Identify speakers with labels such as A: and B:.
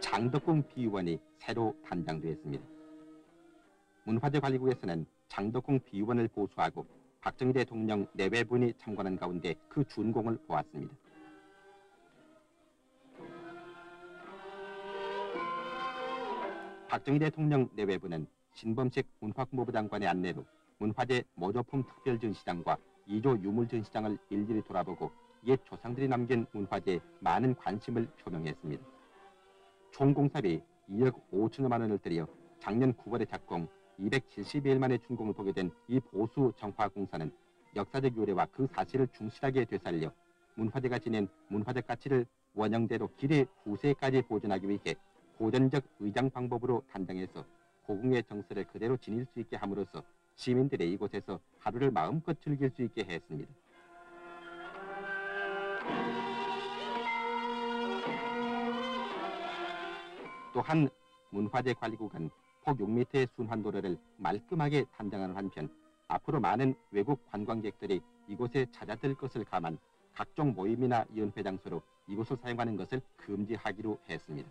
A: 장덕궁 비의원이 새로 단장되었습니다. 문화재 관리국에서는 장덕궁 비의원을 보수하고 박정희 대통령 내외분이 참관한 가운데 그 준공을 보았습니다. 박정희 대통령 내외부는 신범식 문화국무부 장관의 안내로 문화재 모조품 특별 전시장과 2조 유물 전 시장을 일일이 돌아보고 옛 조상들이 남긴 문화재에 많은 관심을 표명했습니다. 총 공사비 2억 5천여만 원을 들여 작년 9월에 착공 270일 만에 준공을 보게 된 이 보수 정화 공사는 역사적 요래와 그 사실을 충실하게 되살려 문화재가 지닌 문화적 가치를 원형대로 길의 후세까지 보존하기 위해 고전적 의장 방법으로 단장해서 고궁의 정서를 그대로 지닐 수 있게 함으로써 시민들의 이곳에서 하루를 마음껏 즐길 수 있게 했습니다. 또한 문화재 관리국은 폭 6m의 순환도로를 말끔하게 단장하는 한편 앞으로 많은 외국 관광객들이 이곳에 찾아들 것을 감안 각종 모임이나 연회 장소로 이곳을 사용하는 것을 금지하기로 했습니다.